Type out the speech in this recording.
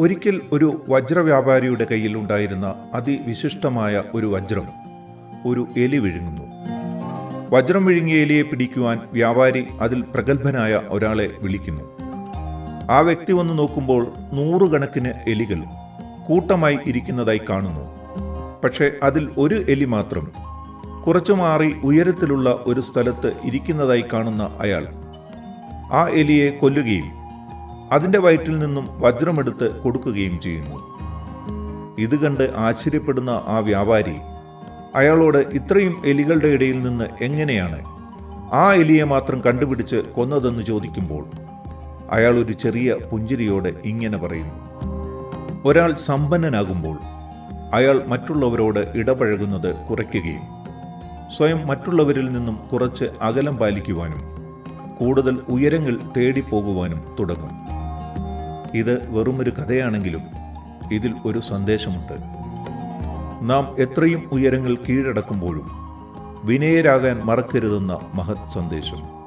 ഒരിക്കൽ ഒരു വജ്രവ്യാപാരിയുടെ കയ്യിൽ ഉണ്ടായിരുന്ന അതിവിശിഷ്ടമായ ഒരു വജ്രം ഒരു എലി വിഴുങ്ങുന്നു. വജ്രം വിഴുങ്ങിയ എലിയെ പിടിക്കുവാൻ വ്യാപാരി അതിൽ പ്രഗത്ഭനായ ഒരാളെ വിളിക്കുന്നു. ആ വ്യക്തി വന്ന് നോക്കുമ്പോൾ നൂറുകണക്കിന് എലികൾ കൂട്ടമായി ഇരിക്കുന്നതായി കാണുന്നു. പക്ഷേ അതിൽ ഒരു എലി മാത്രം കുറച്ചു മാറി ഉയരത്തിലുള്ള ഒരു സ്ഥലത്ത് ഇരിക്കുന്നതായി കാണുന്ന അയാൾ. ആ എലിയെ കൊല്ലുകയും അതിന്റെ വയറ്റിൽ നിന്നും വജ്രമെടുത്ത് കൊടുക്കുകയും ചെയ്യുന്നു. ഇത് കണ്ട് ആശ്ചര്യപ്പെടുന്ന ആ വ്യാപാരി അയാളോട് ഇത്രയും എലികളുടെ ഇടയിൽ നിന്ന് എങ്ങനെയാണ്? ആ എലിയെ മാത്രം കണ്ടുപിടിച്ച് കൊന്നതെന്ന് ചോദിക്കുമ്പോൾ അയാൾ ഒരു ചെറിയ പുഞ്ചിരിയോടെ ഇങ്ങനെ പറയുന്നു. ഒരാൾ സമ്പന്നനാകുമ്പോൾ അയാൾ മറ്റുള്ളവരോട് ഇടപഴകുന്നത് കുറയ്ക്കുകയും സ്വയം മറ്റുള്ളവരിൽ നിന്നും കുറച്ച് അകലം പാലിക്കുവാനും കൂടുതൽ ഉയരങ്ങൾ തേടിപ്പോകുവാനും തുടങ്ങും. ഇത് വെറും ഒരു കഥയാണെങ്കിലും ഇതിൽ ഒരു സന്ദേശമുണ്ട്. നാം എത്രയും ഉയരങ്ങൾ കീഴടക്കുമ്പോഴും വിനയരാകാൻ മറക്കരുതെന്ന മഹത് സന്ദേശം.